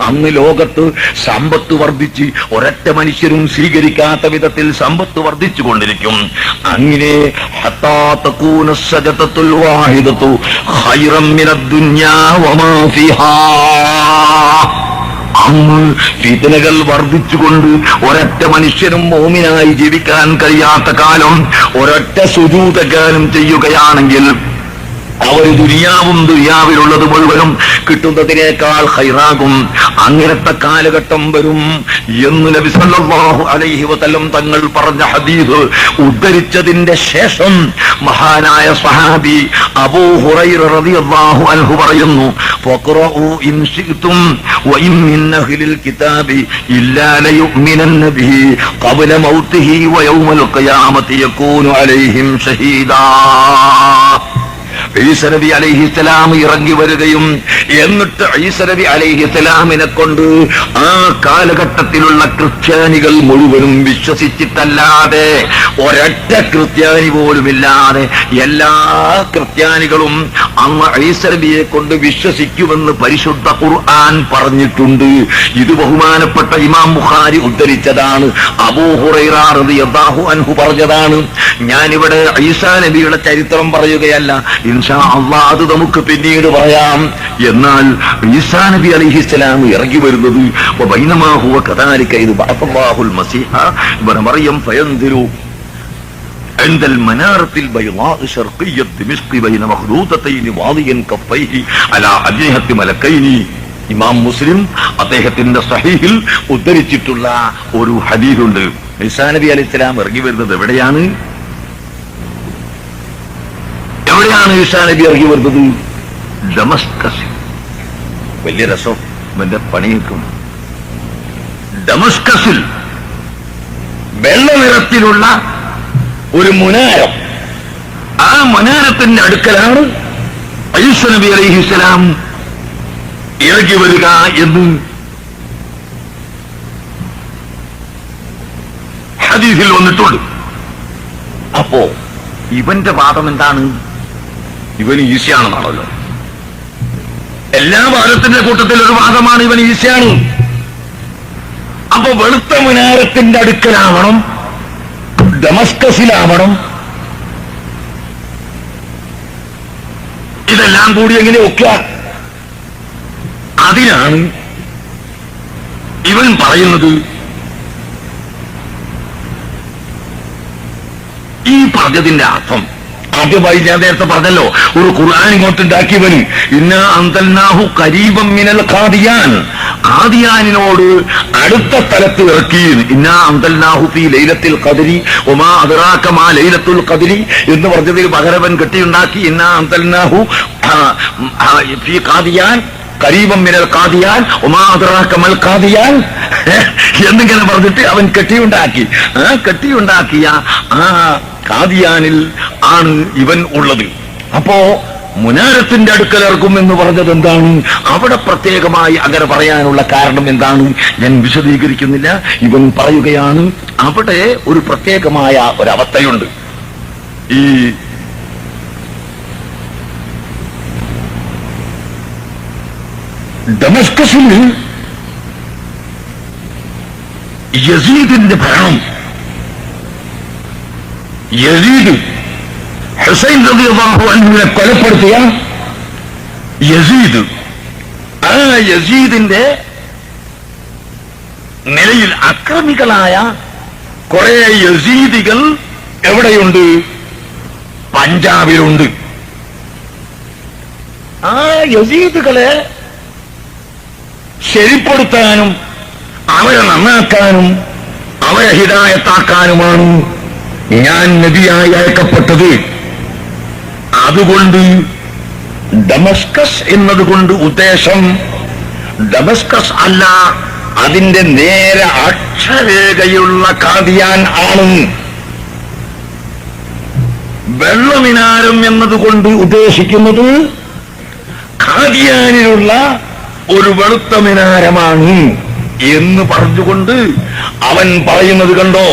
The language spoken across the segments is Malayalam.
അന്ന് ലോകത്ത് സമ്പത്ത് വർദ്ധിച്ച് ഒരൊറ്റ മനുഷ്യരും സ്വീകരിക്കാത്ത വിധത്തിൽ സമ്പത്ത് വർദ്ധിച്ചു കൊണ്ടിരിക്കും. അങ്ങനെ അന്ന് ഫിതനകൾ വർദ്ധിച്ചുകൊണ്ട് ഒരൊറ്റ മനുഷ്യനും മോമിനായി ജീവിക്കാൻ കഴിയാത്ത കാലം ഒരൊറ്റ സുജൂതകാലം ചെയ്യുകയാണെങ്കിൽ അവർ ദുനിയാവും ദുനിയാവിലുള്ളത് മുഴുവനും കിട്ടുന്നതിനേക്കാൾ ഹൈറാകും. അങ്ങനത്തെ കാലഘട്ടം വരും എന്ന് നബിസല്ലാഹു അലൈഹി വസല്ലം തങ്ങൾ പറഞ്ഞ ഹദീസ് ഉദ്ധരിച്ചതിന്റെ ശേഷം മഹാനായ സഹാബി അബൂ ഹുറൈറ റളിയല്ലാഹു അൻഹു പറയുന്നു ഫഖറഉ ഇൻ കിതാബി മൗതിഹി യകൂനു അലൈഹിം ഷഹീദാ. ഈസ നബി അലൈഹിസ്സലാം ഇറങ്ങി വരികയും എന്നിട്ട് ഈസ നബി അലൈഹിസ്സലാമിനെ കൊണ്ട് ആ കാലഘട്ടത്തിലുള്ള ക്രിസ്ത്യാനികൾ മുഴുവനും വിശ്വസിച്ചിട്ടല്ലാതെ ഒരൊറ്റ ക്രിസ്ത്യാനി പോലുമില്ലാതെ എല്ലാ ക്രിസ്ത്യാനികളും അന്ന് ഈസ നബിയെ കൊണ്ട് വിശ്വസിക്കുമെന്ന് പരിശുദ്ധ ഖുർആൻ പറഞ്ഞിട്ടുണ്ട്. ഇത് ബഹുമാനപ്പെട്ട ഇമാം ബുഖാരി ഉദ്ധരിച്ചതാണ്. അബൂ ഹുറൈറ റളിയല്ലാഹു അൻഹു പറഞ്ഞതാണ്. ഞാനിവിടെ ഈസാ നബിയുടെ ചരിത്രം പറയുകയല്ല. ഇൻഷാ അള്ളാഹ് അത് നമുക്ക് പിന്നീട് പറയാം എന്നാൽ ഈസാ നബി അലൈഹിസ്സലാം ഇറങ്ങി വരുന്നത് വബൈനമാ ഹുവ കദാലിക ഇത് ബഅത്തല്ലാഹുൽ മസീഹ ഇബ്ന മറിയം ഫയൻദിരു عند المنارة البيضاء شرقية دمشق بين مخلوطتين واضيا كفيه على أجنحة ملكين ഇമാം മുസ്ലിം അദ്ദേഹത്തിന്റെ സഹീഹിൽ ഉദ്ധരിച്ചിട്ടുള്ള ഒരു ഹദീദുണ്ട് ഈസാ നബി അലൈഹി സ്വലാം ഇറങ്ങി വരുന്നത് എവിടെയാണ് എവിടെയാണ് ഈസാ നബി ഇറങ്ങി വരുന്നത്. വലിയ രസം. ഇവന്റെ പണിയേക്കും ഡമസ്കസിൽ വെള്ള നിറത്തിലുള്ള ഒരു മുനാരം. ആ മുനാരത്തിന്റെ അടുക്കലാണ് ഐസ നബി അലൈഹിസ്സലാം ഇറങ്ങി വരിക എന്ന് ഹദീസിൽ വന്നിട്ടുണ്ട്. അപ്പോ ഇവന്റെ വാദം എന്താണ്? ഇവന് ഈശയാണെന്നാണല്ലോ എല്ലാ വാദത്തിന്റെ കൂട്ടത്തിൽ ഒരു വാദമാണ് ഇവൻ ഈശയാണ് അപ്പൊ വെളുത്ത മിനാരത്തിന്റെ അടുക്കലാവണം ഡമസ്കസിലാവണം. ഇതെല്ലാം കൂടി എങ്ങനെ ഒക്ക? അതിനാണ് ഇവൻ പറയുന്നത് ഈ പറഞ്ഞതിന്റെ അർത്ഥം. ആദ്യമായി ഞാൻ നേരത്തെ പറഞ്ഞല്ലോ ഒരു ഖുർആൻ ഇങ്ങോട്ട് ഉണ്ടാക്കിയവൻ ഇന്ന അന്തൽനാഹു കരീബം മിനൽ ഖാദിയാൻ. ഖാദിയാനിനോട് അടുത്ത സ്ഥലത്ത് ഇറക്കി ഇന്ന അന്തൽനാഹു ഫീ ലൈലത്തിൽ ഖദരി ഒമാ അതിറാക്കമാ ലൈലത്തുൽ ഖദരി എന്ന് പറഞ്ഞതിൽ പകരവൻ കെട്ടിയുണ്ടാക്കി ഇന്ന അന്തൽനാഹു ഫീ ഖാദിയാൻ. കരീബം മിനൽ കാതിയാൽ ഒമാ കാതിയാൽ എന്നിങ്ങനെ പറഞ്ഞിട്ട് അവൻ കെട്ടിയുണ്ടാക്കി. ആ കെട്ടിയുണ്ടാക്കിയ ആ കാതിയാനിൽ ആണ് ഇവൻ ഉള്ളത്. അപ്പോ മുനാരത്തിന്റെ അടുക്കൽ എന്ന് പറഞ്ഞത് എന്താണ്? അവിടെ പ്രത്യേകമായി അങ്ങനെ പറയാനുള്ള കാരണം എന്താണ്? ഞാൻ വിശദീകരിക്കുന്നില്ല. ഇവൻ പറയുകയാണ് അവിടെ ഒരു പ്രത്യേകമായ ഒരവസ്ഥയുണ്ട്. ഈ ഡമസ്കസിൽ യസീദിന്റെ ഭരണം. യസീദ് ഹുസൈൻ റളിയല്ലാഹു അൻഹുവിനെ കൊലപ്പെടുത്തിയ യസീദ്. ആ യസീദിന്റെ നിലയിൽ അക്രമികളായ കുറെ യസീദികൾ എവിടെയുണ്ട്? പഞ്ചാബിലുണ്ട്. ആ യസീദുകളെ ശരിപ്പെടുത്താനും അവരെ നന്നാക്കാനും അവരെ ഹിതായത്താക്കാനുമാണ് ഞാൻ നബിയായി അയക്കപ്പെട്ടത്. അതുകൊണ്ട് ഡമസ്കസ് എന്നതുകൊണ്ട് ഉദ്ദേശം ഡമസ്കസ് അല്ല അതിന്റെ നേരെ അക്ഷരേഖയുള്ള കാതിയാൻ ആണ് വെള്ളമിനാരം എന്നതുകൊണ്ട് ഉദ്ദേശിക്കുന്നത് ഖാദിയാനിലുള്ള ഒരു വെളുത്ത മിനാരമാണ് എന്ന് പറഞ്ഞുകൊണ്ട് അവൻ പറയുന്നത് കണ്ടോ?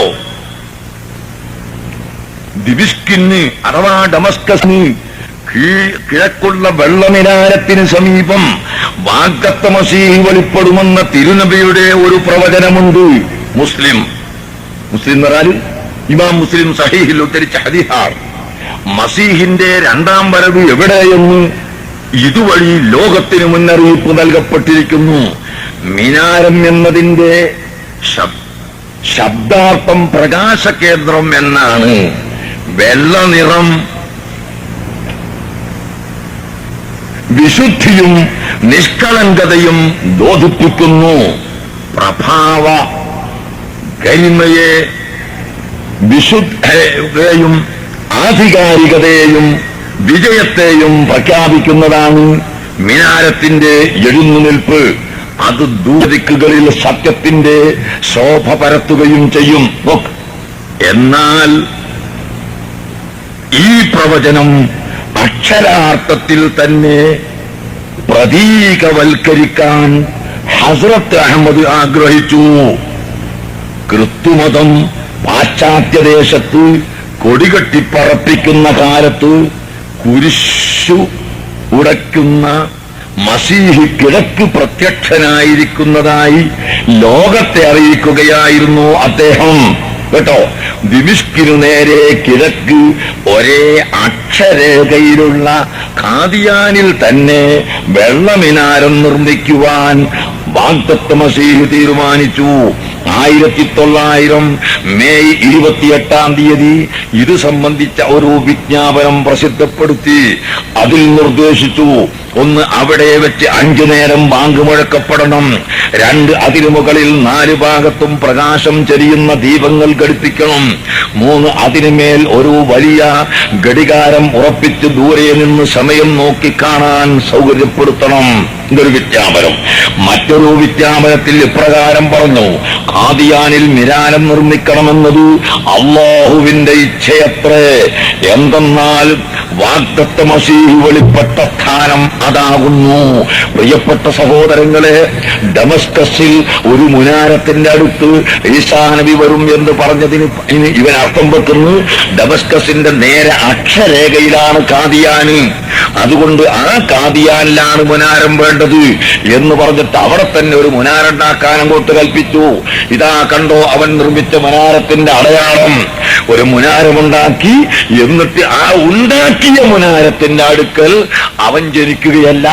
ദിവിഷ്കിന് അഥവാ ഡമസ്കസിന് കിഴക്കുള്ള വെള്ളമിനാരത്തിന് സമീപം വാഗ്ദത്ത മസീഹി വെളിപ്പെടുമെന്ന തിരുനബിയുടെ ഒരു പ്രവചനമുണ്ട്. മുസ്ലിം. മുസ്ലിം എന്ന് പറഞ്ഞാൽ ഇമാം മുസ്ലിം സഹീഹിൽ ഉദ്ധരിച്ച ഹരിഹാർ മസീഹിന്റെ രണ്ടാം വരവ് എവിടെയെന്ന് ഇതുവഴി ലോകത്തിന് മുന്നറിയിപ്പ് നൽകപ്പെട്ടിരിക്കുന്നു. മിനാരം എന്നതിന്റെ ശബ്ദാർത്ഥം പ്രകാശ കേന്ദ്രം എന്നാണ്. വെള്ള നിറം വിശുദ്ധിയും നിഷ്കളങ്കതയും ബോധിപ്പിക്കുന്നു. പ്രഭാവ ഗരിമയെ വിശുദ്ധയും ആധികാരികതയെയും വിജയത്തെയും പ്രഖ്യാപിക്കുന്നതാണ് മിനാരത്തിന്റെ എഴുന്നുനിൽപ്പ്. അത് ദൂരദിക്കുകളിൽ സത്യത്തിന്റെ ശോഭ പരത്തുകയും ചെയ്യും. എന്നാൽ ഈ പ്രവചനം അക്ഷരാർത്ഥത്തിൽ തന്നെ പ്രതീകവൽക്കരിക്കാൻ ഹസ്രത്ത് അഹമ്മദ് ആഗ്രഹിച്ചു. ക്രിസ്തുമതം പാശ്ചാത്യദേശത്ത് കൊടികെട്ടിപ്പറപ്പിക്കുന്ന കാലത്ത് കുരിശു ഉടയ്ക്കുന്ന മസീഹ് കിഴക്ക് പ്രത്യക്ഷനായിരിക്കുന്നതായി ലോകത്തെ അറിയിക്കുകയായിരുന്നു അദ്ദേഹം. കേട്ടോ? ദിമിഷ്കിനു നേരെ കിഴക്ക് ഒരേ അക്ഷരേഖയിലുള്ള ഖാദിയാനിൽ തന്നെ വെള്ളമിനാരം നിർമ്മിക്കുവാൻ വാഗ്ദത്ത മസീഹ് തീരുമാനിച്ചു. ആയിരത്തി തൊള്ളായിരം മെയ് ഇരുപത്തിയെട്ടാം തീയതി ഇത് സംബന്ധിച്ച ഒരു വിജ്ഞാപനം പ്രസിദ്ധപ്പെടുത്തി അതിൽ നിർദ്ദേശിച്ചു. ഒന്ന് അവിടെ വെച്ച് അഞ്ചു നേരം ബാങ്ക് മുഴക്കപ്പെടണം. രണ്ട് അതിനു മുകളിൽ നാല് ഭാഗത്തും പ്രകാശം ചെരിയുന്ന ദീപങ്ങൾ ഘടിപ്പിക്കണം. മൂന്ന് അതിനുമേൽ ഒരു വലിയ ഘടികാരം ഉറപ്പിച്ച് ദൂരെ നിന്ന് സമയം നോക്കിക്കാണാൻ സൗകര്യപ്പെടുത്തണം. ഇതൊരു വിജ്ഞാപനം മറ്റൊരു വിജ്ഞാപനത്തിൽ ഇപ്രകാരം പറഞ്ഞു ഖാദിയാനിൽ നിരാനം നിർമ്മിക്കണമെന്നത് അള്ളാഹുവിന്റെ ഇച്ഛയത്രേ. എന്തെന്നാൽ വാഗ്ദത്ത മസീഹ് വെളിപ്പെട്ട സ്ഥാനം അതാകുന്നു. പ്രിയപ്പെട്ട സഹോദരങ്ങളെ ഡമസ്കസിൽ ഒരു മുനാരത്തിന്റെ അടുത്ത് ഈസാ നബി വരും എന്ന് പറഞ്ഞതിന് ഇവൻ അർത്ഥം വെക്കുന്നു. ഡമസ്കസിന്റെ നേരെ അക്ഷരേഖയിലാണ് കാദിയാന് അതുകൊണ്ട് ആ കാതിയാനിലാണ് മുനാരം വേണ്ടത് എന്ന് പറഞ്ഞിട്ട് അവിടെ തന്നെ ഒരു മുനാരുണ്ടാക്കാൻ അങ്ങോട്ട് കൽപ്പിച്ചു. ഇതാ കണ്ടോ അവൻ നിർമ്മിച്ച മുനാരത്തിന്റെ അടയാളം. ഒരു മുനാരമുണ്ടാക്കി എന്നിട്ട് ആ ഉണ്ടാക്കിയ മുനാരത്തിന്റെ അടുക്കൽ അവൻ ജനിക്കുകയല്ല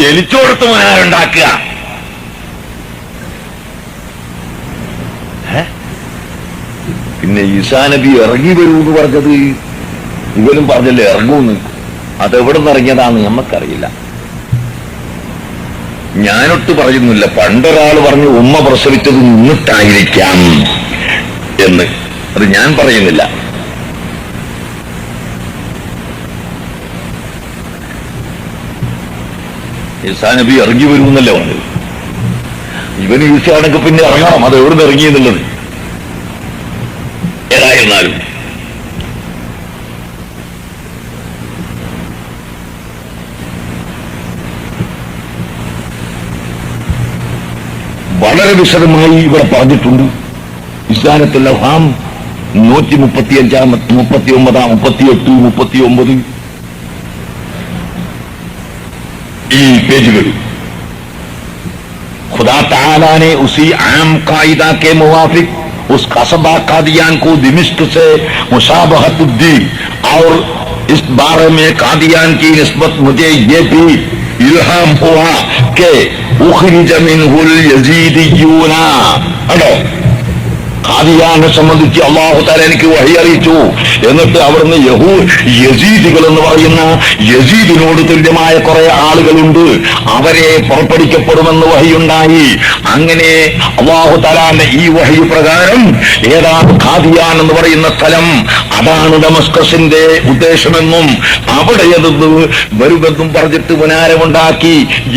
ജനിച്ചോടത്ത് മുനാരുണ്ടാക്കുക? പിന്നെ ഈസാ നബി ഇറങ്ങി വരൂ എന്ന് പറഞ്ഞത്. ഇവനും പറഞ്ഞല്ലേ ഇറങ്ങൂന്ന്. അതെവിടെ നിന്ന് ഇറങ്ങിയതാന്ന് നമുക്കറിയില്ല ഞാനൊട്ട് പറയുന്നില്ല പണ്ടൊരാൾ പറഞ്ഞു ഉമ്മ പ്രസവിച്ചത് നിന്നിട്ടായിരിക്കാം. എന്ന്. അത് ഞാൻ പറയുന്നില്ല. ഈസാ നബി ഇറങ്ങി വരുമെന്നല്ലേ പറഞ്ഞത്. ഇവന് ഈസാണെങ്കിൽ പിന്നെ ഇറങ്ങണം. അത് എവിടെ നിന്ന് ഇറങ്ങിയെന്നുള്ളത് ഏതായിരുന്നാലും. വളരെ വിശദമായി ഇവിടെ പറഞ്ഞിട്ടുണ്ട് ഇസ്ലാനത്തുള്ള ഹാം നൂറ്റി മുപ്പത്തി അഞ്ചാമത്തെ മുപ്പത്തി ഒമ്പതാം മുപ്പത്തിയെട്ട് മുപ്പത്തി ഒമ്പത് ഈ പേജുകൾ खुदा ताला ने उसी आम कायदा के मुवाफिक उस कस्बा कादियान को दिमिश्क से मुशाबहत दी और इस बारे में कादियान की निस्बत मुझे ये भी ഇൽഹാം ഹുവ കെ ഖാദിയാനെ സംബന്ധിച്ച് അള്ളാഹു താല എനിക്ക് വഴി അറിയിച്ചു. എന്നിട്ട് അവിടുന്ന് യഹൂ യസീദികൾ എന്ന് പറയുന്ന യസീദിനോട് തുല്യമായ കുറെ ആളുകളുണ്ട്. അവരെ പുറപ്പെടിക്കപ്പെടുമെന്ന് വഹിയുണ്ടായി. അങ്ങനെ അള്ളാഹു താലാന്റെ ഈ വഹി പ്രകാരം ഏതാണ് ഖാദിയാൻ എന്ന് പറയുന്ന സ്ഥലം അതാണ് ഡമസ്കസിന്റെ ഉദ്ദേശമെന്നും അവിടെ നിന്ന് വരുമെന്നും പറഞ്ഞിട്ട് പുനാരമുണ്ടാക്കി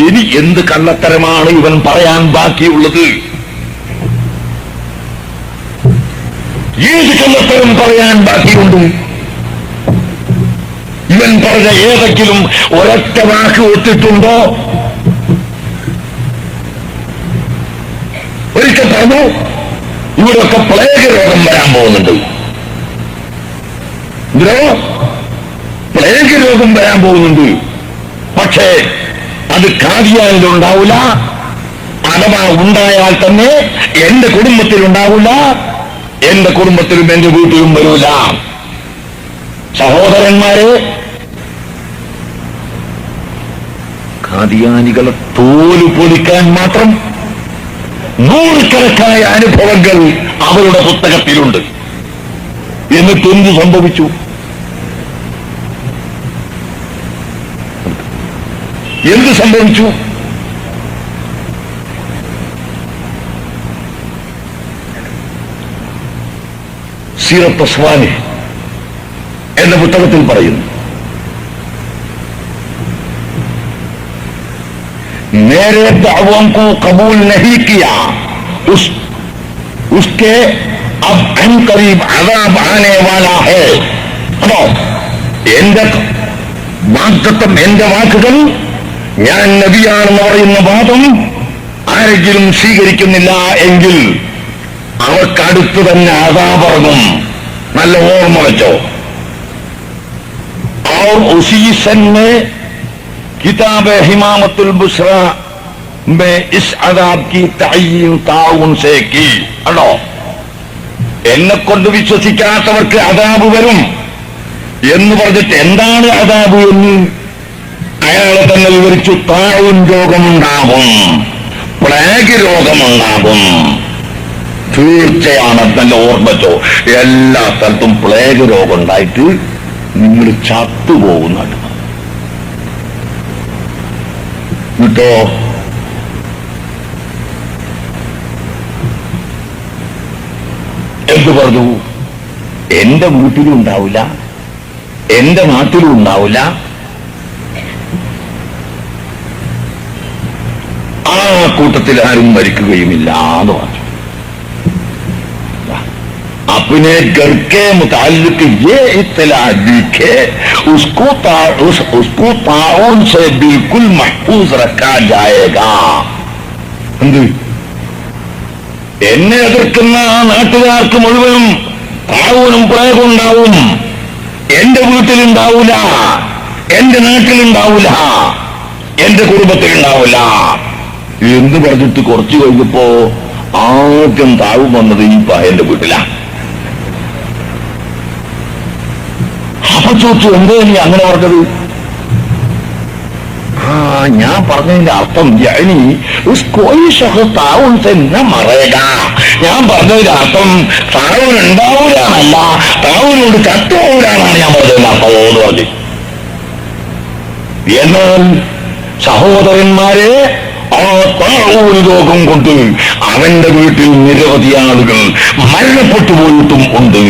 ഇനി എന്ത് കള്ളത്തരമാണ് ഇവൻ പറയാൻ ബാക്കിയുള്ളത്? ഏത് കള്ളത്തരം പറയാൻ ബാക്കിയുണ്ട്? ഇവൻ പറഞ്ഞ ഏതെങ്കിലും ഒരൊറ്റ വാക്ക് ഒത്തിട്ടുണ്ടോ ഒരിക്കൽ പറഞ്ഞു ഇവിടെയൊക്കെ പ്ലേഗ് രോഗം വരാൻ പോകുന്നുണ്ട്. ഇതിലോ പ്ലേഗ് രോഗം വരാൻ പോകുന്നുണ്ട്. പക്ഷേ അത് കാതിയാനിലുണ്ടാവില്ല അഥവാ ഉണ്ടായാൽ തന്നെ എന്റെ കുടുംബത്തിൽ ഉണ്ടാവില്ല എന്റെ കുടുംബത്തിലും എന്റെ വീട്ടിലും വരൂല. സഹോദരന്മാരെ കാതിയാനികളെ തോൽ പൊലിക്കാൻ മാത്രം നൂറുകണക്കായ അനുഭവങ്ങൾ അവരുടെ പുസ്തകത്തിലുണ്ട്. എന്നിട്ട് എന്ത് സംഭവിച്ചു? എന്ത് സംഭവിച്ചു സീറത്ത് സ്വാനി എന്ന പുസ്തകത്തിൽ പറയുന്നു मेरे दावों को कबूल नहीं किया उस उसके अब अन करीब अजाब आने वाला है അതോ എന്റെ വാക്തത്വം എന്റെ വാക്കുകൾ ഞാൻ നബിയാണെന്ന് പറയുന്ന വാദം ആരെങ്കിലും സ്വീകരിക്കുന്നില്ല എങ്കിൽ അവർക്കടുത്ത് തന്നെ അതാപറങ്ങും നല്ല ഓർമ്മ വെച്ചോ और उसी सन में किताब हिमामतुल बुसरा में इस अदाब की तयीन ताउन से की അല്ലോ എന്നെ കൊണ്ട് വിശ്വസിക്കാത്തവർക്ക് അതാബ് വരും എന്ന് പറഞ്ഞിട്ട് എന്താണ് അതാബ് എന്ന് അയാളെ തന്നെ വിവരിച്ചു താഴ്വൻ രോഗമുണ്ടാകും. പ്ലേഗ് രോഗമുണ്ടാകും. തീർച്ചയാണ് തന്റെ ഓർമ്മച്ചോ. എല്ലാ സ്ഥലത്തും പ്ലേഗ് രോഗം ഉണ്ടായിട്ട് നിങ്ങൾ ചത്തുപോകുന്നുണ്ട് കേട്ടോ? എന്ത് പറഞ്ഞു? എന്റെ വീട്ടിലും ഉണ്ടാവില്ല. എന്റെ നാട്ടിലും ഉണ്ടാവില്ല. കൂട്ടത്തിൽ ആരും മരിക്കുകയുമില്ല എന്ന് പറഞ്ഞു अपने घर के मुतालिक ये इतला दिखे उसको ता, उस, उसको ताउन से बिल्कुल महफूज रखा जाएगा എന്ത് എന്നെ എതിർക്കുന്ന ആ നാട്ടുകാർക്ക് മുഴുവനും താവൂനും പ്രേഗം ഉണ്ടാവും എന്റെ വീട്ടിലുണ്ടാവൂല എന്റെ നാട്ടിലുണ്ടാവൂല എന്റെ കുടുംബത്തിലുണ്ടാവൂല എന്ന് പറഞ്ഞിട്ട് കുറച്ചു കഴിഞ്ഞപ്പോ ആദ്യം താവും വന്നത് ഈ പായന്റെ വീട്ടിലാ. അപ്പൊ ചോദിച്ചു എന്തേ നീ അങ്ങനെ പറഞ്ഞത്? ആ ഞാൻ പറഞ്ഞതിന്റെ അർത്ഥം ജനി താവുൻ തന്നെ മറയക ഞാൻ പറഞ്ഞതിന്റെ അർത്ഥം താവൂൻ ഉണ്ടാവൂരാണല്ല താവൂനോട് ചത്തുപോകൂലാണെന്നാണ് ഞാൻ പറഞ്ഞതിന്റെ അർത്ഥം പറഞ്ഞു. എന്നാൽ സഹോദരന്മാരെ ആ ലോകം രോഗം കൊണ്ട് അവന്റെ വീട്ടിൽ നിരവധി ആളുകൾ മരണപ്പെട്ടു പോയിട്ടും ഉണ്ട്.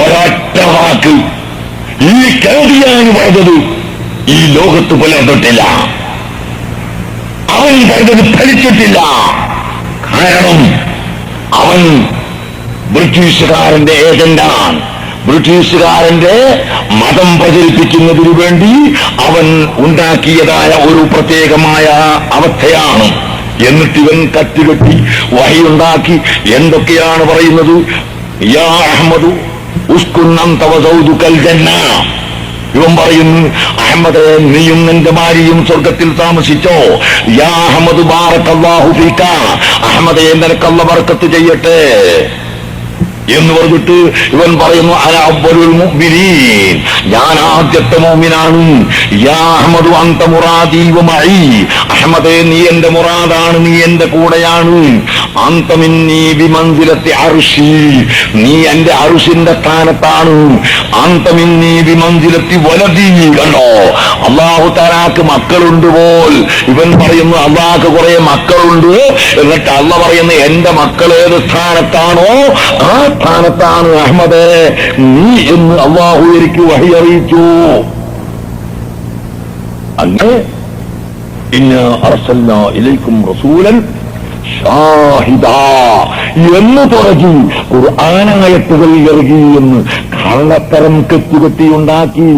ഒരൊറ്റ വാക്ക് ഈ കേൾവിയാണ് പറഞ്ഞത്. ഈ ലോകത്ത് പുലർന്നിട്ടില്ല അവൻ പറഞ്ഞത് ഫലിച്ചിട്ടില്ല കാരണം അവൻ ബ്രിട്ടീഷുകാരന്റെ ഏജന്റാണ്. ബ്രിട്ടീഷുകാരന്റെ മതം പ്രചരിപ്പിക്കുന്നതിനു വേണ്ടി അവൻ ഉണ്ടാക്കിയതായ ഒരു പ്രത്യേകമായ അവസ്ഥയാണ്. എന്നിട്ട് ഇവൻ കറ്റുകെട്ടി വഹിയുണ്ടാക്കി. എന്തൊക്കെയാണ് പറയുന്നത്? യാ അഹമ്മദു ഉസ്കുന്നം ജന്ന. ഇവൻ പറയുന്നു അഹമ്മദ് നീയും നിന്റെ ഭാര്യയും സ്വർഗത്തിൽ താമസിച്ചോ? യാ അഹമ്മദ് ബാറക്കല്ലാഹു ഫീക അഹമ്മദ് നിനക്കല്ല ബർക്കത്ത് ചെയ്യട്ടെ. എന്ന് പറഞ്ഞിട്ട് ഇവൻ പറയുന്നു അല മുഅ്മിനീൻ. ഞാൻ ആദ്യത്തെ മോമിനാണ് യാ അഹ്മദു അൻത മുറാദി വമഈ അഹമ്മദേ നീ എന്റെ മുറാദാണ് നീ എന്റെ കൂടെയാണ്. അന്ത മിന്നീ ബിമൻസിലത്തി അർശി. നീ എന്റെ അർശിന്റെ സ്ഥാനത്താണ്. അന്ത മിന്നീ ബിമൻസിലത്തി വലതി കണ്ടോ? അള്ളാഹു താലാക്ക് മക്കളുണ്ട് പോൽ. ഇവൻ പറയുന്നു അള്ളാഹ് കുറെ മക്കളുണ്ട്. എന്നിട്ട് അള്ള പറയുന്നു എന്റെ മക്കൾ ഏത് സ്ഥാനത്താണോ ആ സ്ഥാനത്താണ് അഹമ്മദ് നീ എന്ന് അള്ളാഹു എനിക്ക് വഹി അറിയിച്ചു. അങ്ങനെ ഇലൈക്കും റസൂലൻ ഷാഹിദ എന്ന് തുടങ്ങി ഖുർആനായത്തുകൾ ഇറങ്ങി എന്ന് കള്ളത്തരം കെട്ടുകെട്ടിയുണ്ടാക്കി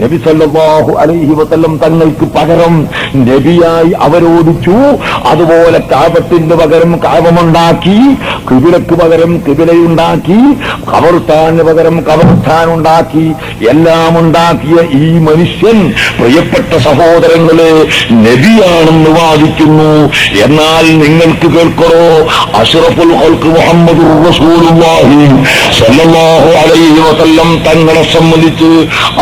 നബി സല്ലല്ലാഹു അലൈഹി വസല്ലം തങ്ങൾക്ക് പകരം നബിയായി അവരോധിച്ചു. അതുപോലെ കാപത്തിന്റെ പകരം കാപമുണ്ടാക്കി കിബിലക്ക് പകരം കിബിലയുണ്ടാക്കി കവർത്താന് പകരം കവർത്താൻ ഉണ്ടാക്കി എല്ലാം ഉണ്ടാക്കിയ ഈ മനുഷ്യൻ പ്രിയപ്പെട്ട സഹോദരങ്ങളെ നബിയാണെന്ന് വാദിക്കുന്നു. എന്നാൽ നിങ്ങൾക്ക് കേൾക്കണോ? അഷറഫുൽ മുഹമ്മദ് റസൂലുള്ളാഹി സല്ലല്ലാഹു അലൈഹി തങ്ങളെ സംബന്ധിച്ച്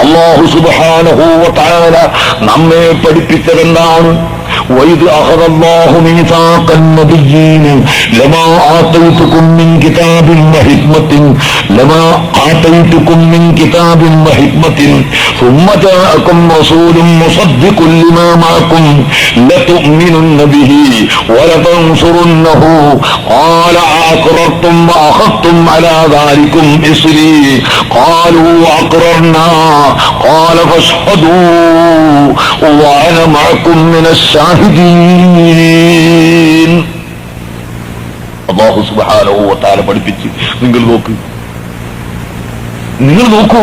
അള്ളാഹു സുബ്ഹാനഹു വ തആല നമ്മെ പഠിപ്പിച്ചതെന്താണ്? وإذ أخذ الله ميثاق النبيين لما آتيتكم من كتاب وحكمة لما آتيتكم من كتاب وحكمة ثم جاءكم رسول مصدق لما معكم لتؤمنن به ولتنصرنه. قال أقررتم وأخذتم على ذلكم إصري قالوا أقررنا. قال فاشهدوا وأنا معكم من الشاهدين. അള്ളാഹു സുബാനോ താല പഠിപ്പിച്ച് നിങ്ങൾ നോക്ക്. നിങ്ങൾ നോക്കൂ.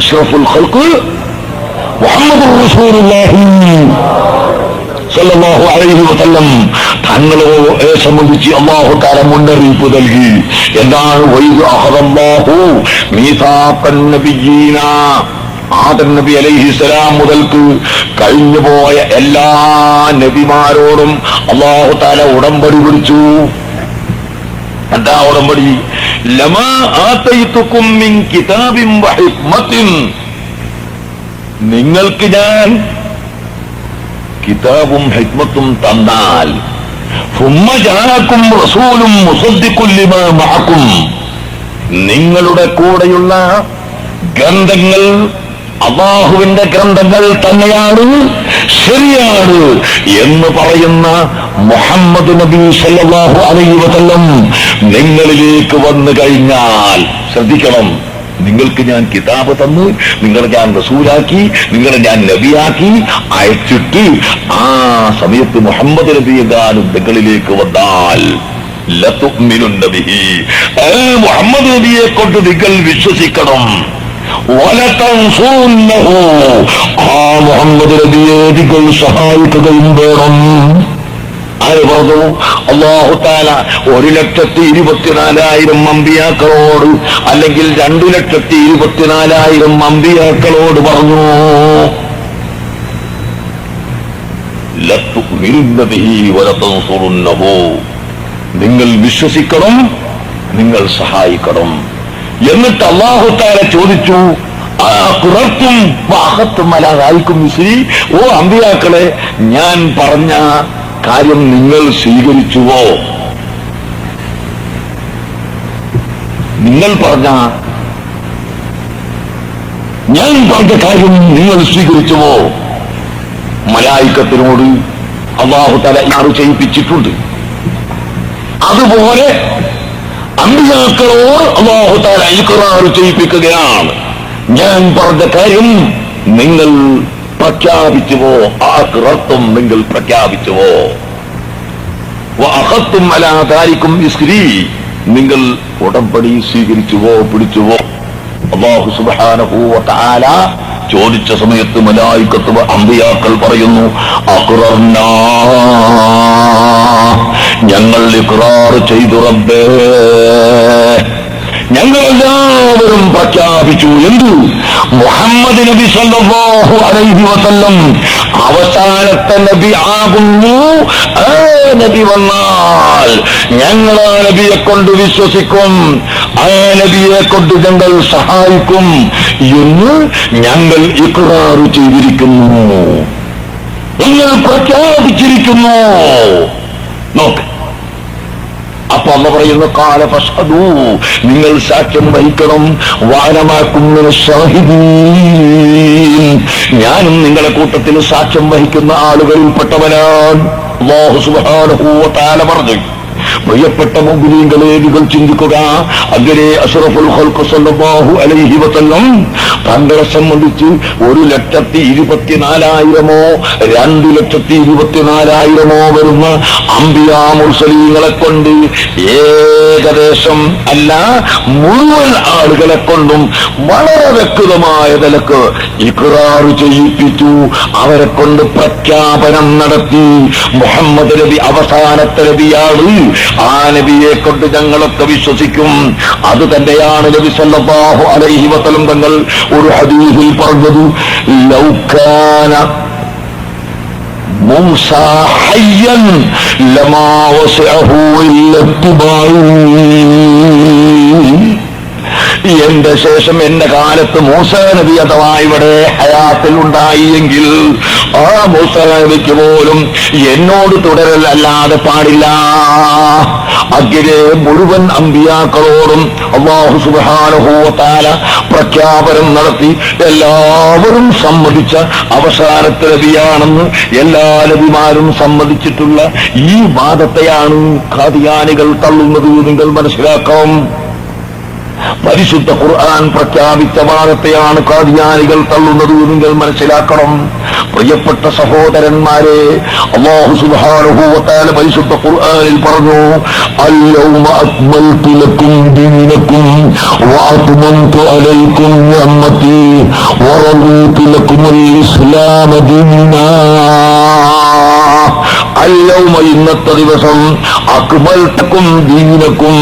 അഷ്റഫുൽ ഖൽക്ക് മുഹമ്മദ് റസൂലുള്ളാഹി സല്ലല്ലാഹു അലൈഹി വസല്ലം തങ്ങളെ സംബന്ധിച്ച് അള്ളാഹു താല മുന്നറിയിപ്പ് നൽകി. എന്താണ്? വൈദ് അഹദല്ലാഹു മീസാഖൻ നബിയ്യീന ആദർ നബി അലൈഹിസ്സലാം മുതൽക്ക് കഴിഞ്ഞുപോയ എല്ലാ നബിമാരോടും അള്ളാഹു താല ഉടമ്പടി പിടിച്ചു എന്താ ഉടമ്പടി? നിങ്ങൾക്ക് ഞാൻ കിതാബും ഹിക്മത്തും തന്നാൽ ഫുമ്മജാക്കും നിങ്ങളുടെ കൂടെയുള്ള ഗ്രന്ഥങ്ങൾ അള്ളാഹുവിന്റെ ഗ്രന്ഥങ്ങൾ തന്നെയാണ് ശരിയാണ് എന്ന് പറയുന്ന മുഹമ്മദ് നബി സല്ലാഹു അലൈഹി വസല്ലം നിങ്ങളിലേക്ക് വന്നു കഴിഞ്ഞാൽ ശ്രദ്ധിക്കണം നിങ്ങൾക്ക് ഞാൻ കിതാബ് തന്നു നിങ്ങളെ ഞാൻ റസൂലാക്കി നിങ്ങളെ ഞാൻ നബിയാക്കി അയച്ചിട്ട് ആ സമയത്ത് മുഹമ്മദ് നബി എങ്ങാനും നിങ്ങളിലേക്ക് വന്നാൽ മുഹമ്മദ് നബിയെ കൊണ്ട് നിങ്ങൾ വിശ്വസിക്കണം. ആ സഹായിക്കുകയും വേണം. ആര് പറഞ്ഞു? അള്ളാഹുത്താല ഒരു ലക്ഷത്തി ഇരുപത്തിനാലായിരം അമ്പിയാക്കളോട് അല്ലെങ്കിൽ രണ്ടു ലക്ഷത്തി ഇരുപത്തിനാലായിരം അമ്പിയാക്കളോട് പറഞ്ഞു. നിങ്ങൾ വിശ്വസിക്കണം നിങ്ങൾ സഹായിക്കണം. എന്നിട്ട് അള്ളാഹു താല ചോദിച്ചു ആ പാകത്തും അലാതായിക്കും മിശ്രി ഓ അമ്പിയാക്കളെ ഞാൻ പറഞ്ഞ കാര്യം നിങ്ങൾ സ്വീകരിച്ചുവോ? നിങ്ങൾ പറഞ്ഞ ഞാൻ പറഞ്ഞ കാര്യം നിങ്ങൾ സ്വീകരിച്ചുവോ? മലായിക്കത്തിനോട് അള്ളാഹു തല ആറ് ചെയ്യിപ്പിച്ചിട്ടുണ്ട്. അതുപോലെ അമ്പിയാക്കളോട് അള്ളാഹു താല ഇക്കറാറ് ചെയ്യിപ്പിക്കുകയാണ് ഞാൻ പറഞ്ഞ കാര്യം നിങ്ങൾ പ്രഖ്യാപിച്ചുവോ? ആ കിറത്തും നിങ്ങൾ പ്രഖ്യാപിച്ചുവോ? അഹത്തും അലാതാരിക്കും ഇസ്രി നിങ്ങൾ ഉടമ്പടി സ്വീകരിച്ചുവോ പിടിച്ചുവോ? അള്ളാഹു സുബാനഹൂവ താല ചോദിച്ച സമയത്ത് മലായിക്കത്ത് അമ്പിയാക്കൾ പറയുന്നു ഞങ്ങൾ ഇഖ്റാർ ചെയ്തു റബ്ബേ. ഞങ്ങൾ എല്ലാവരും പ്രഖ്യാപിച്ചു എന്തു? മുഹമ്മദ് നബി സല്ലാഹു അലൈഹി വസല്ലം അവസാനത്തെ നബി ആകുന്നു. നബി വന്നാൽ ഞങ്ങൾ ആ നബിയെ കൊണ്ട് വിശ്വസിക്കും. ആ നബിയെ കൊണ്ട് ഞങ്ങൾ സഹായിക്കും എന്ന് ഞങ്ങൾ ഇക്റാറ് ചെയ്തിരിക്കുന്നു. ഞങ്ങൾ പ്രഖ്യാപിച്ചിരിക്കുന്നു. നോക്ക്. അപ്പൊ അമ്മ പറയുന്നു കാല പശു നിങ്ങൾ സാക്ഷ്യം വഹിക്കണം. വാനമാക്കുന്ന ഞാനും നിങ്ങളുടെ കൂട്ടത്തിൽ സാക്ഷ്യം വഹിക്കുന്ന ആളുകളിൽപ്പെട്ടവനാണ്. പറഞ്ഞു. പ്രിയപ്പെട്ട മുഗ്രീങ്ങളെ നിങ്ങൾ ചിന്തിക്കുക. അങ്ങനെ അഷറഫുൽ സല്ലല്ലാഹു അലൈഹി വസല്ലം തങ്ങളെ സംബന്ധിച്ച് ഒരു ലക്ഷത്തി ഇരുപത്തിനാലായിരമോ രണ്ടു ലക്ഷത്തി ഇരുപത്തിനാലായിരമോ വരുന്ന അമ്പിയാ മുർസലീങ്ങളെ കൊണ്ട് ഏകദേശം അല്ല മുഴുവൻ ആളുകളെ കൊണ്ടും വളരെ വ്യക്തമായ നിലയ്ക്ക് ഇക്രാർ ചെയ്യിപ്പിച്ചു. അവരെ കൊണ്ട് പ്രഖ്യാപനം നടത്തി. മുഹമ്മദ് നബി അവസാനത്തെ നബിയാണ് ആ നബിയെ കൊണ്ട് ഞങ്ങളൊക്കെ വിശ്വസിക്കും. അത് തന്നെയാണ് നബി സല്ലല്ലാഹു അലൈഹി വസല്ലം തങ്ങൾ ഒരു ഹദീസിൽ പറഞ്ഞത്. ലൗകാന മൂസ ഹയ്യൻ ലമാ വസഅഹു ഇല്ല ഇത്തിബാഇ എന്റെ ശേഷം എന്റെ കാലത്ത് മൂസ നബി അഥവാ ഇവിടെ ഹയാത്തിൽ ഉണ്ടായി എങ്കിൽ ആ മൂസ നബിക്ക് പോലും എന്നോട് തുടരലല്ലാതെ പാടില്ല. അഗ്രെ മുഴുവൻ അമ്പിയാക്കളോടും അള്ളാഹു സുബാനുഭവത്താല പ്രഖ്യാപനം നടത്തി എല്ലാവരും സമ്മതിച്ച അവസാനത്തെ നബിയാണെന്ന് എല്ലാ നബിമാരും സമ്മതിച്ചിട്ടുള്ള ഈ വാദത്തെയാണ് ഖാദിയാനികൾ തള്ളുന്നത്. നിങ്ങൾ മനസ്സിലാക്കാം പരിശുദ്ധ ഖുർആൻ പ്രഖ്യാപിച്ച വാദത്തെയാണ് കാതിയാനികൾ തള്ളുന്നത് നിങ്ങൾ മനസ്സിലാക്കണം. പ്രിയപ്പെട്ട സഹോദരന്മാരെ അള്ളാഹു വ പരിശുദ്ധ ഖുർആനിൽ പറഞ്ഞു അൽയൗമ അക്മൽതു ലക്കും അലൈക്കും ദീനാ. അല്ലൗമ ഇന്നത്തെ ദിവസം അക്ബൽക്കും ദീനക്കും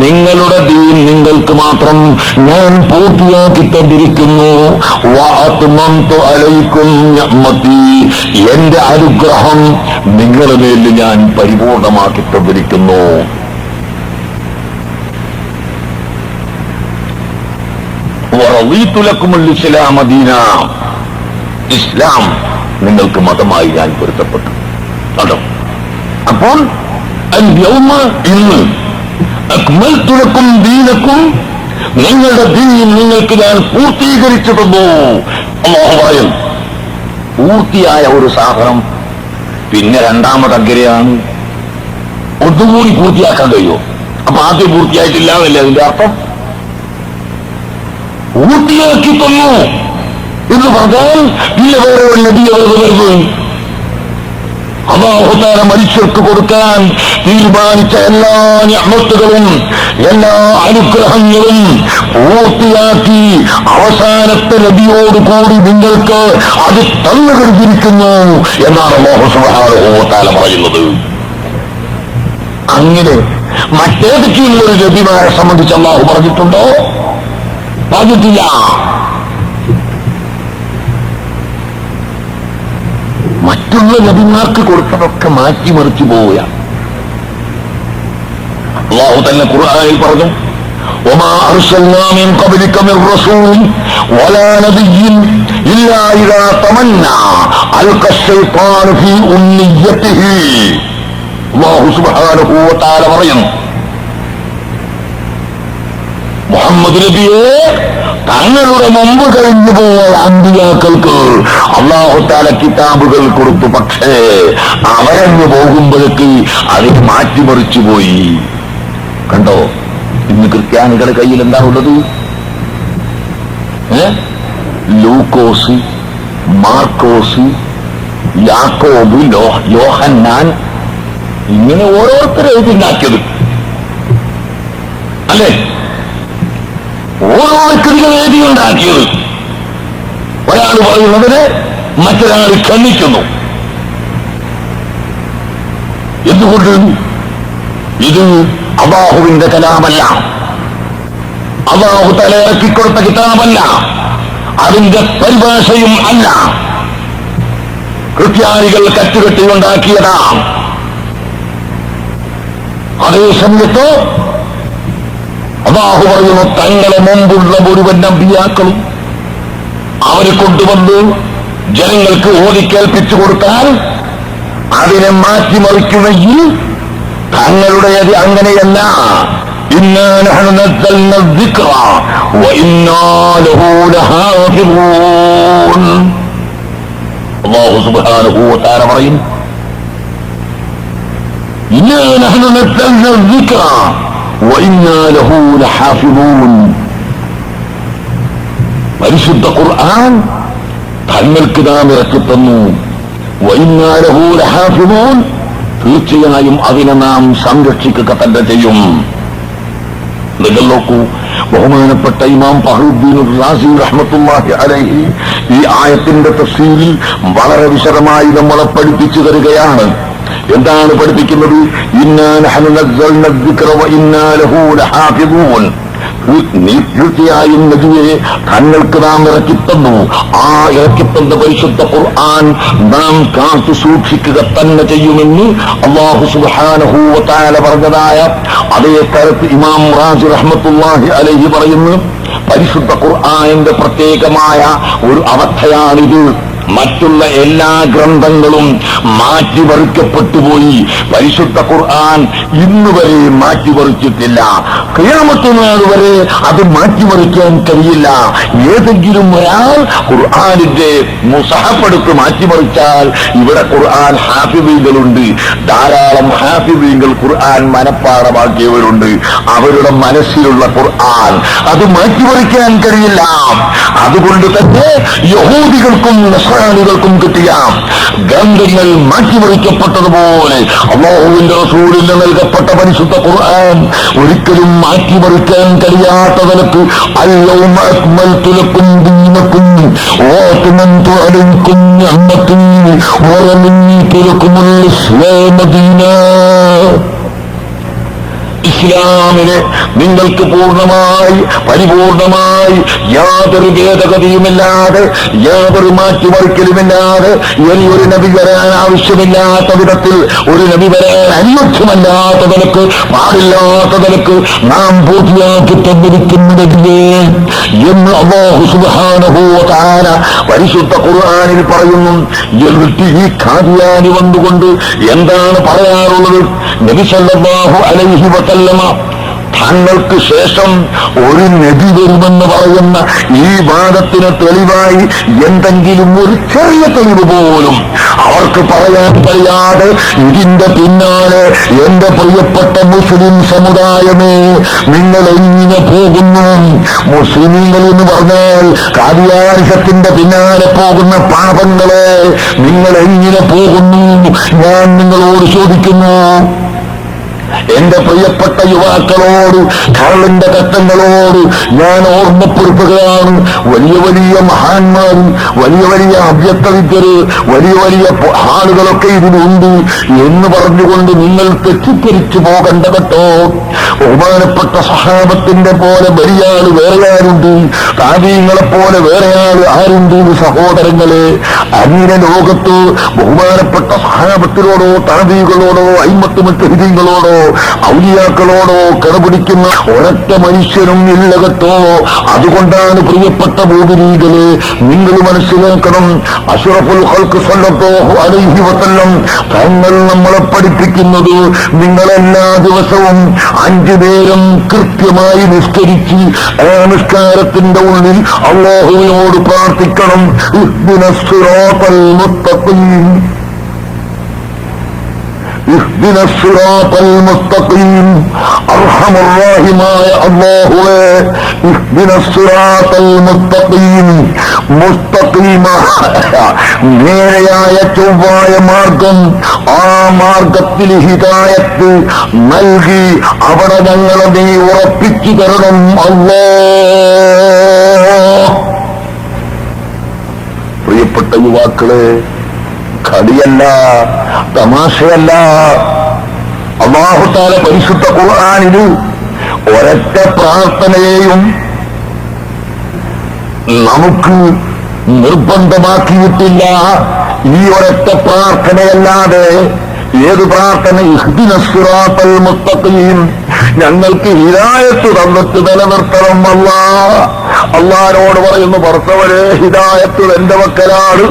നിങ്ങളുടെ ദീൻ നിങ്ങൾക്ക് മാത്രം ഞാൻ പൂർത്തിയാക്കി തന്നിരിക്കുന്നു. എന്റെ അനുഗ്രഹം നിങ്ങളുടെ മേലിൽ ഞാൻ പരിപൂർണമാക്കി തന്നിരിക്കുന്നു. വറളീതുലക്കുമുൽ ഇസ്ലാമ ദീന. ഇസ്ലാം നിങ്ങൾക്ക് മതമായി ഞാൻ പൊരുത്തപ്പെട്ടു. അപ്പോൾ ഇന്ന് അക്മൽത്തുലക്കും ദീനക്കും നിങ്ങളുടെ ദീൻ നിങ്ങൾക്ക് ഞാൻ പൂർത്തീകരിച്ചു തന്നു പറയും. പൂർത്തിയായ ഒരു സാധനം പിന്നെ രണ്ടാമത് അഗ്രയാണ് ഒന്നുകൂടി പൂർത്തിയാക്കാൻ കഴിയുമോ അപ്പൊ ആദ്യം പൂർത്തിയായിട്ടില്ല എന്നല്ലേ അതിന്റെ അർത്ഥം? പൂർത്തിയാക്കി തന്നു എന്ന് പറഞ്ഞാൽ പിന്നെ വേറെ ഒരു നബി വരുന്നു അള്ളാഹുതാര മനുഷ്യർക്ക് കൊടുക്കാൻ തീരുമാനിച്ച എല്ലാ ഞമ്മത്തുകളും എല്ലാ അനുഗ്രഹങ്ങളും പൂർത്തിയാക്കി അവസാനത്തെ നബിയോട് കൂടി നിങ്ങൾക്ക് അത് തന്നു കഴിഞ്ഞിരിക്കുന്നു എന്നാണ് മോഹസുഹാരഹോത്താല പറയുന്നത്. അങ്ങനെ മറ്റേതൊക്കെയുള്ള ഒരു നബിമാരെ സംബന്ധിച്ച് അള്ളാഹു പറഞ്ഞിട്ടുണ്ടോ? പറഞ്ഞിട്ടില്ല. മറ്റുള്ള നബിമാർക്ക് കൊടുത്തതൊക്കെ മാറ്റിമറിച്ചു പോവുകയാണ് അള്ളാഹു തന്നെ ഖുർആനിൽ പറഞ്ഞു وما أرسلنا من قبلك من رسول ولا نبي إلا إذا تمنى ألقى الشيطان في أمنيته الله سبحانه وتعالى പറയുന്നു മുഹമ്മദ് നബിയെ തങ്ങളുടെ മുമ്പ് കഴിഞ്ഞു പോയ അന്തിയാക്കൾക്ക് അള്ളാഹുത്താല കിതാബുകൾ കൊടുത്തു. പക്ഷേ അവരങ്ങ് പോകുമ്പോഴേക്ക് അതിന് മാറ്റിമറിച്ചു പോയി. കണ്ടോ? ഇന്ന് ക്രിസ്ത്യാനികളുടെ കയ്യിൽ എന്താ ഉള്ളത്? ലൂക്കോസ് മാർക്കോസ് യാക്കോബ് യോഹന്നാൻ ഇങ്ങനെ ഓരോരുത്തരെ എഴുതിണ്ടാക്കിയത് അല്ലേ? ഓരോ വ്യക്തികൾ എഴുതിയുണ്ടാക്കിയത് ഒരാൾ പറയുന്നതിന് മറ്റൊരാൾ ഖണ്ഡിക്കുന്നു എന്തുകൊണ്ട് ഇത് അബാഹുവിന്റെ കലാമല്ല. അബാഹു തലയിറക്കിക്കൊടുത്ത കിതാബല്ല. അതിന്റെ പരിഭാഷയും അല്ല. ക്രിസ്ത്യാനികൾ കറ്റുകെട്ടിയുണ്ടാക്കിയതാ അതേ സമയത്ത് അള്ളാഹു പറയുന്നു തങ്ങളെ മുമ്പുള്ള മുഴുവൻ നമ്പിയാക്കളും അവരെ കൊണ്ടുവന്ന് ജനങ്ങൾക്ക് ഓടിക്കേൽപ്പിച്ചു കൊടുത്താൽ അതിനെ മാറ്റിമറിക്കുകയിൽ തങ്ങളുടെ അത് അങ്ങനെയല്ല. പറയും إنا نحن نزلنا الذكر وإنا له لحافظون പരിശുദ്ധ ഖുർആൻ തങ്ങൾക്ക് നാം ഇറക്കി തന്നു വൈന്നാലഹൂ ലഹാഫിമൂൻ തീർച്ചയായും അതിനെ നാം സംരക്ഷിക്കുക തന്നെ ചെയ്യും നിങ്ങൾ നോക്കൂ ബഹുമാനപ്പെട്ട ഇമാം ഫഹറുദ്ദീൻ റാസി റഹ്മത്തുള്ളാഹി അലൈഹി ഈ ആയത്തിന്റെ തഫ്സീരിൽ വളരെ വിശദമായി നമ്മളെ പഠിപ്പിച്ചു തരികയാണ് എന്താണ് പഠിപ്പിക്കുന്നത്? തീർച്ചയായും നദിയെ തങ്ങൾക്ക് നാം ഇറക്കിത്തന്നു. ആ ഇറക്കിത്തന്ന പരിശുദ്ധ ഖുർആൻ നാം കാത്തു സൂക്ഷിക്കുക തന്നെ ചെയ്യുമെന്ന് അള്ളാഹു സുബാനഹൂവത്താല പറഞ്ഞതായ അതേ തരത്ത് ഇമാം റാജി റഹ്മത്തുല്ലാഹി അലഹി പറയുന്നു. പരിശുദ്ധ ഖുർആാനിന്റെ പ്രത്യേകമായ ഒരു അവസ്ഥയാണിത്. മറ്റുള്ള എല്ലാ ഗ്രന്ഥങ്ങളും മാറ്റിമറിക്കപ്പെട്ടുപോയി പരിശുദ്ധ ഖുർആൻ ഇന്നുവരെ മാറ്റിമറിച്ചിട്ടില്ല. ക്രിയാമത്തുനാൾ വരെ അത് മാറ്റിമറിക്കാൻ കഴിയില്ല. ഏതെങ്കിലും ഒരാൾ ഖുർആാനിന്റെ മുസഹപ്പെടുത്ത് മാറ്റിമറിച്ചാൽ ഇവിടെ ഖുർആൻ ഹാഫിബീങ്ങളുണ്ട് ധാരാളം ഹാഫിബീങ്ങൾ ഖുർആൻ മനപ്പാടമാക്കിയവരുണ്ട്. അവരുടെ മനസ്സിലുള്ള ഖുർആൻ അത് മാറ്റിമറിക്കാൻ കഴിയില്ല. അതുകൊണ്ട് തന്നെ യഹൂദികൾക്കും നസ്രാനികൾക്കും കിട്ടിയ ഗ്രന്ഥങ്ങൾ മാറ്റിമറിക്കപ്പെട്ടതുപോലെ അള്ളാഹുവിന്റെ റസൂലിന് നൽകപ്പെട്ട പരിശുദ്ധ ഖുർആൻ ഒരിക്കലും മാറ്റിമറിക്കാൻ കഴിയാത്ത നിനക്ക് അല്ലവും ദീനക്കും ഓത്തുമന്തു അലൈക്കും ഓരമിത്തുലക്കുമുള്ള ഇസ്ലാമദീന ഇസ്ലാമിനെ നിങ്ങൾക്ക് പൂർണമായി പരിപൂർണമായി യാതൊരു ഭേദഗതിയുമില്ലാതെ യാതൊരു മാറ്റിമറിക്കലുമില്ലാതെ ഇനി ഒരു നബി വരാൻ ആവശ്യമില്ലാത്ത വിധത്തിൽ ഒരു നബി വരാൻ അനുയോജ്യമല്ലാത്ത നിലയ്ക്ക് പാടില്ലാത്ത നിലയ്ക്ക് നാം പൂർത്തിയാക്കി തന്നിരിക്കുന്നതില്ലേ എന്ന് അള്ളാഹു സുബാനഹോ താര പരിശുദ്ധ ഖുർആാനിൽ പറയുന്നു. എന്നിട്ട് വന്നുകൊണ്ട് എന്താണ് പറയാറുള്ളത്? നബി സല്ലല്ലാഹു അലൈഹി വസല്ലമ തങ്ങൾക്ക് ശേഷം ഒരു നദി വരുമെന്ന് പറയുന്ന ഈ വാദത്തിന് തെളിവായി എന്തെങ്കിലും ഒരു ചെറിയ തെളിവ് പോലും അവർക്ക് പറയാൻ കഴിയാതെ ഇതിന്റെ പിന്നാലെ എന്റെ പ്രിയപ്പെട്ട മുസ്ലിം സമുദായമേ നിങ്ങൾ എങ്ങനെ പോകുന്നു? മുസ്ലിമീങ്ങൾ എന്ന് പറഞ്ഞാൽ കാര്യാർഹത്തിന്റെ പിന്നാലെ പോകുന്ന പാപങ്ങളെ നിങ്ങൾ എങ്ങനെ പോകുന്നു? ഞാൻ നിങ്ങളോട് ചോദിക്കുന്നു എന്റെ പ്രിയപ്പെട്ട യുവാക്കളോട് കരളിന്റെ കട്ടങ്ങളോട് ഞാൻ ഓർമ്മപ്പെടുത്തുകയാണ് വലിയ വലിയ മഹാന്മാരും വലിയ വലിയ അഭ്യക്തവിദ്യര് വലിയ വലിയ ആളുകളൊക്കെ ഇതിലുണ്ട് എന്ന് പറഞ്ഞുകൊണ്ട് നിങ്ങൾ തെറ്റിദ്ധരിച്ചു പോകണ്ട കേട്ടോ. ബഹുമാനപ്പെട്ട സഹാബത്തിന്റെ പോലെ വലിയാൾ വേറെ ആരുണ്ട്? പോലെ വേറെ ആൾ ആരുണ്ട് സഹോദരങ്ങളെ? അങ്ങനെ ലോകത്ത് ബഹുമാനപ്പെട്ട സഹാബത്തിനോടോ താതീകളോടോ അയിമത്ത് മറ്റു ഔലിയാക്കളോടോ കടപിടിക്കുന്ന ഒരൊറ്റ മനുഷ്യനും ഇല്ലകത്തോ അതുകൊണ്ടാണ് പ്രിയപ്പെട്ട ഭൂമിരീകളെ നിങ്ങൾ മനസ്സിലാക്കണം. അഷറഫുൽ ഹൽക്ക് സ്വല്ലത്തോഹു അലൈഹി വസല്ലം തങ്ങൾ നമ്മളെ പഠിപ്പിക്കുന്നത് നിങ്ങളെല്ലാ ദിവസവും അഞ്ചു നേരം കൃത്യമായി നിസ്കരിച്ച് ആ നിസ്കാരത്തിന്റെ ഉള്ളിൽ അള്ളാഹുവിനോട് പ്രാർത്ഥിക്കണം. സിറാത്തൽ മുത്തഖീം اهدنا الصراط المستقيم. ارحم الراحماء الله اهدنا الصراط المستقيم. മുസ്തഖീമായ നേരെയായ ചൊവ്വായ മാർഗം ആ മാർഗത്തിൽ ഹിതായത്ത് നൽകി അവിടെ ഞങ്ങളെ നീ ഉറപ്പിച്ചു തരണം. അല്ലോ പ്രിയപ്പെട്ട യുവാക്കളെ കളിയല്ല തമാശയല്ല. അള്ളാഹുത്താല പരിശുദ്ധ കുറാനിൽ ഒരൊറ്റ പ്രാർത്ഥനയെയും നമുക്ക് നിർബന്ധമാക്കിയിട്ടില്ല. ഈ ഒരൊറ്റ പ്രാർത്ഥനയല്ലാതെ ഏത് പ്രാർത്ഥന? ഇഹ്ദിനസുറാത്തൽ സിറാത്തൽ മുത്തഖീം ഞങ്ങൾക്ക് ഹിതായത്ത് തന്നിട്ട് നിലനിർത്തണം അല്ല അള്ളാരോട് പറയുന്നു ഭർത്തവരെ ഹിതായത്ത് എന്റെ മക്കളാണ്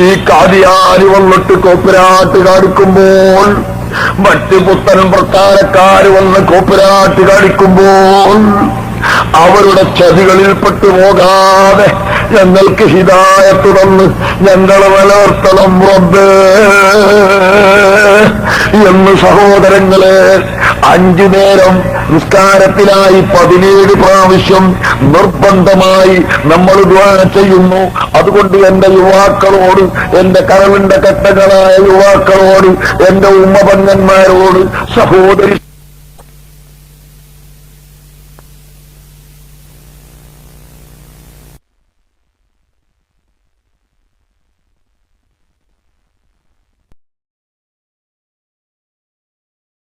ഈ കാതിയാരി വന്നിട്ട് കോപ്പരാട്ട് കാണിക്കുമ്പോൾ മറ്റ് പുത്തനും പ്രസ്ഥാനക്കാര് വന്ന് കോപ്പരാട്ട് കാണിക്കുമ്പോൾ അവരുടെ ചതികളിൽപ്പെട്ടു പോകാതെ ഞങ്ങൾക്ക് ഹിതായത്ത് തന്ന് ഞങ്ങളെ നിലനിർത്തണം റബ്ബ്. എന്ന് സഹോദരങ്ങളെ അഞ്ചു നേരം നിസ്കാരത്തിലായി പതിനേഴ് പ്രാവശ്യം നിർബന്ധമായി നമ്മൾ ദ്വാര ചെയ്യുന്നു. അതുകൊണ്ട് എന്റെ യുവാക്കളോട് എന്റെ കരവിന്റെ കെട്ടകളായ യുവാക്കളോട് എന്റെ ഉമ്മപന്നന്മാരോട് സഹോദരി